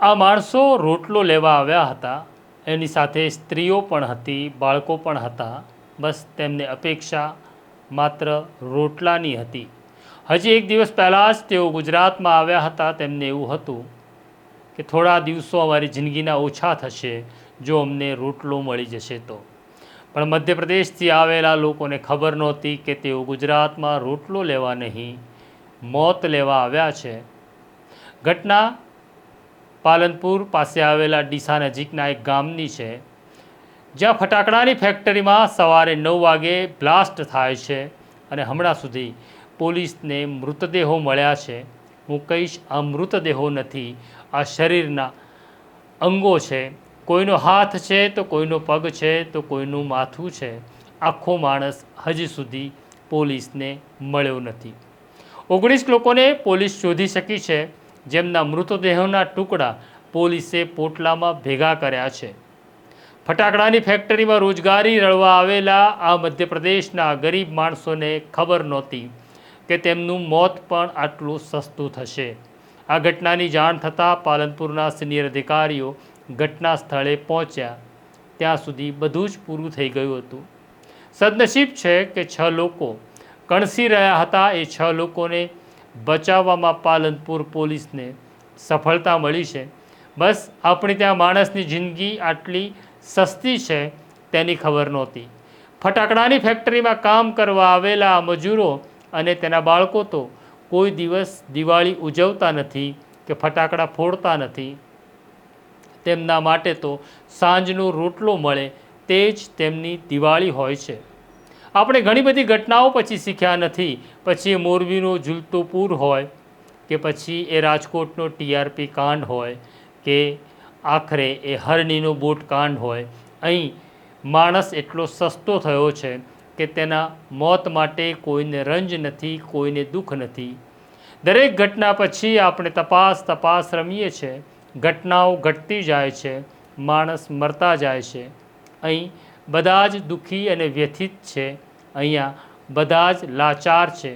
આ માણસો રોટલો લેવા આવ્યા હતા. એની સાથે સ્ત્રીઓ પણ હતી, બાળકો પણ હતા. બસ તેમને અપેક્ષા માત્ર રોટલાની હતી. હજી એક દિવસ પહેલાં જ તેઓ ગુજરાતમાં આવ્યા હતા. તેમને એવું હતું કે થોડા દિવસો અમારી જિંદગીના ઓછા થશે, જો અમને રોટલો મળી જશે તો. પણ મધ્યપ્રદેશથી આવેલા લોકોને ખબર નહોતી કે તેઓ ગુજરાતમાં રોટલો લેવા નહીં, મોત લેવા આવ્યા છે. ઘટના પાલનપુર પાસે આવેલા ડીસા નજીકના એક ગામની છે, જ્યાં ફટાકડાની ફેક્ટરીમાં સવારે નવ વાગે બ્લાસ્ટ થાય છે અને હમણાં સુધી પોલીસને મૃતદેહો મળ્યા છે. હું કહીશ, આ મૃતદેહો નથી, આ શરીરના અંગો છે. કોઈનો હાથ છે તો કોઈનો પગ છે તો કોઈનું માથું છે. આખો માણસ હજી સુધી પોલીસને મળ્યો નથી. ઓગણીસ લોકોને પોલીસ શોધી શકી છે. જેમના મૃતદેહોના ટુકડા પોલીસે પોટલામાં ભેગા કર્યા છે. ફટાકડાની ફેક્ટરીમાં રોજગારી રળવા આવેલા આ મધ્યપ્રદેશના ગરીબ માણસોને ખબર નહોતી કે તેમનું મોત પણ આટલું સસ્તું થશે. આ ઘટનાની જાણ થતાં પાલનપુરના સિનિયર અધિકારીઓ ઘટના સ્થળે પહોંચ્યા. ત્યાં સુધી બધું જ પૂરું થઈ ગયું હતું. સદનસીબ છે કે છ લોકો કણસી રહ્યા હતા. એ છ લોકોને બચાવવામાં પાલનપુર પોલીસને સફળતા મળી છે. બસ, આપણે ત્યાં માણસની જિંદગી આટલી સસ્તી છે તેની ખબર નહોતી. ફટાકડાની ફેક્ટરીમાં કામ કરવા આવેલા મજૂરો અને તેના બાળકો તો કોઈ દિવસ દિવાળી ઉજવતા નથી કે ફટાકડા ફોડતા નથી. તેમના માટે તો સાંજનો રોટલો મળે તે જ તેમની દિવાળી હોય છે. આપણે ઘણી બધી ઘટનાઓ પછી શીખ્યા નથી. પછી એ મોરબીનો ઝૂલતો પૂર હોય, કે પછી એ રાજકોટનો ટીઆરપી કાંડ હોય, કે આખરે એ હરણીનો બોટ કાંડ હોય. અહીં માણસ એટલો સસ્તો થયો છે કે તેના મોત માટે કોઈને રંજ નથી, કોઈને દુઃખ નથી. દરેક ઘટના પછી આપણે તપાસ તપાસ રમીએ છીએ. ઘટનાઓ ઘટતી જાય છે. માણસ મરતા જાય છે. અહીં બધા જ દુઃખી અને વ્યથિત છે. અહીંયા બધા જ લાચાર છે.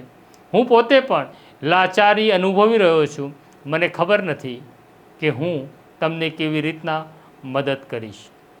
હું પોતે પણ લાચારી અનુભવી રહ્યો છું. મને ખબર નથી કે હું તમને કેવી રીતના મદદ કરીશ.